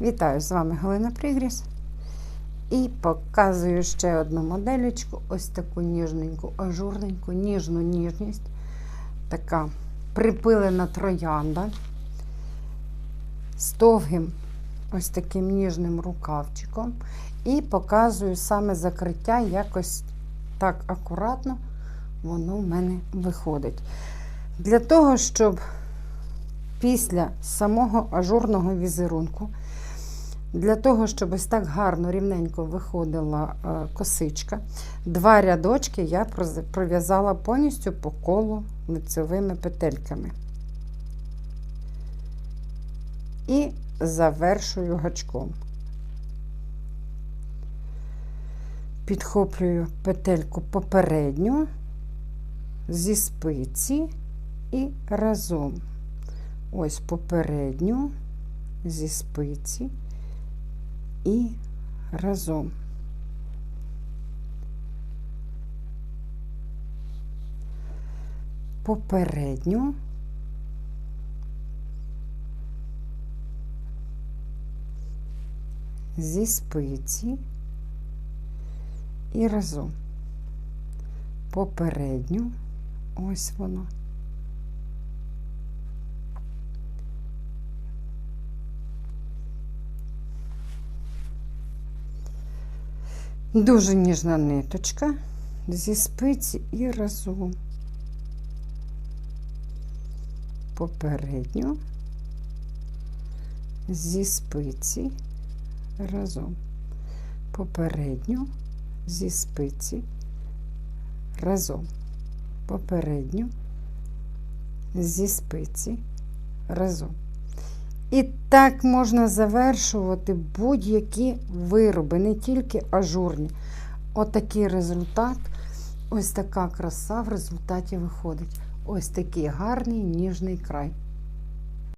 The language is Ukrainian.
Вітаю з вами Галина Пригріс. І показую ще одну моделечку, ось таку ніжненьку, ажурненьку, ніжну ніжність. Така припилена троянда з довгим ось таким ніжним рукавчиком. І показую саме закриття, якось так акуратно воно в мене виходить. Для того, щоб після самого ажурного візерунку, для того, щоб ось так гарно, рівненько виходила е, косичка, два рядочки я пров'язала повністю по колу лицевими петельками. І завершую гачком. Підхоплюю петельку попередню зі спиці і разом. Ось попередню зі спиці і разом. Попередню зі спиці і разом. Попередню, ось воно. Дуже ніжна ниточка зі спиці і разом. Попередньо зі спиці разом. Попередньо зі спиці разом. Попередньо зі спиці разом. І так можна завершувати будь-які вироби, не тільки ажурні. Отакий результат, ось така краса в результаті виходить. Ось такий гарний ніжний край.